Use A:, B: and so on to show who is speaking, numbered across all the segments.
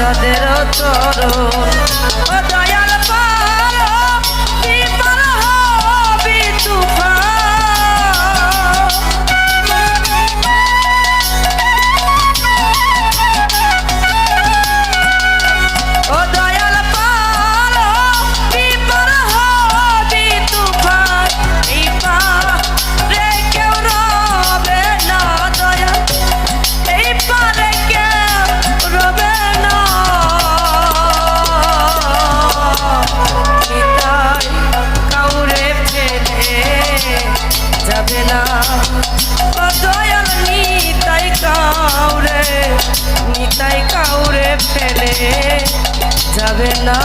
A: যাদের চরণ। নিতাই কাউরে ফেলে যাবে না।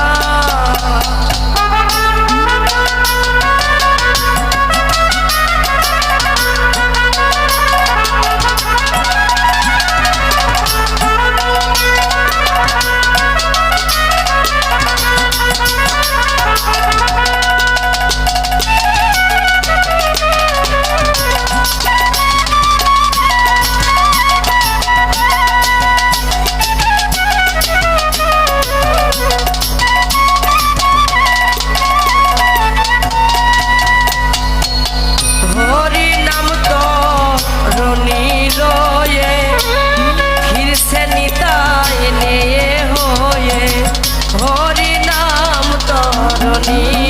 A: Johnny.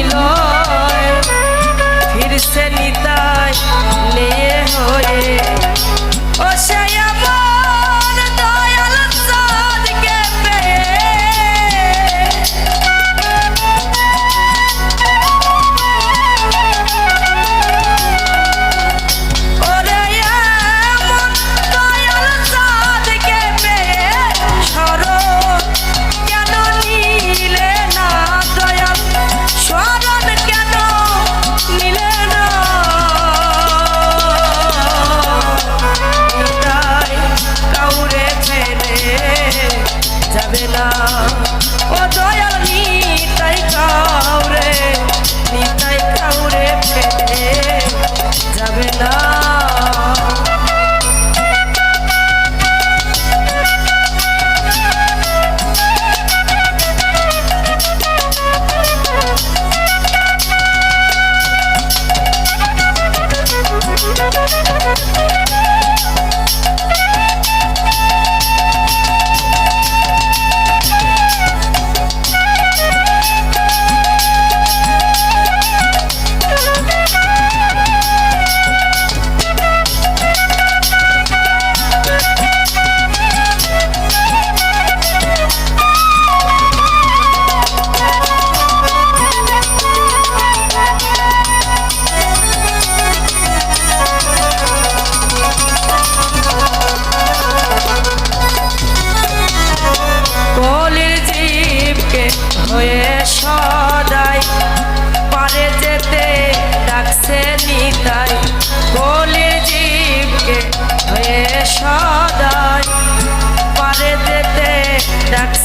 A: ঘরেতে ডাকছে নিতাই। কলির জীবকে হয়ে সদাই। পারে যেতে ডাকছে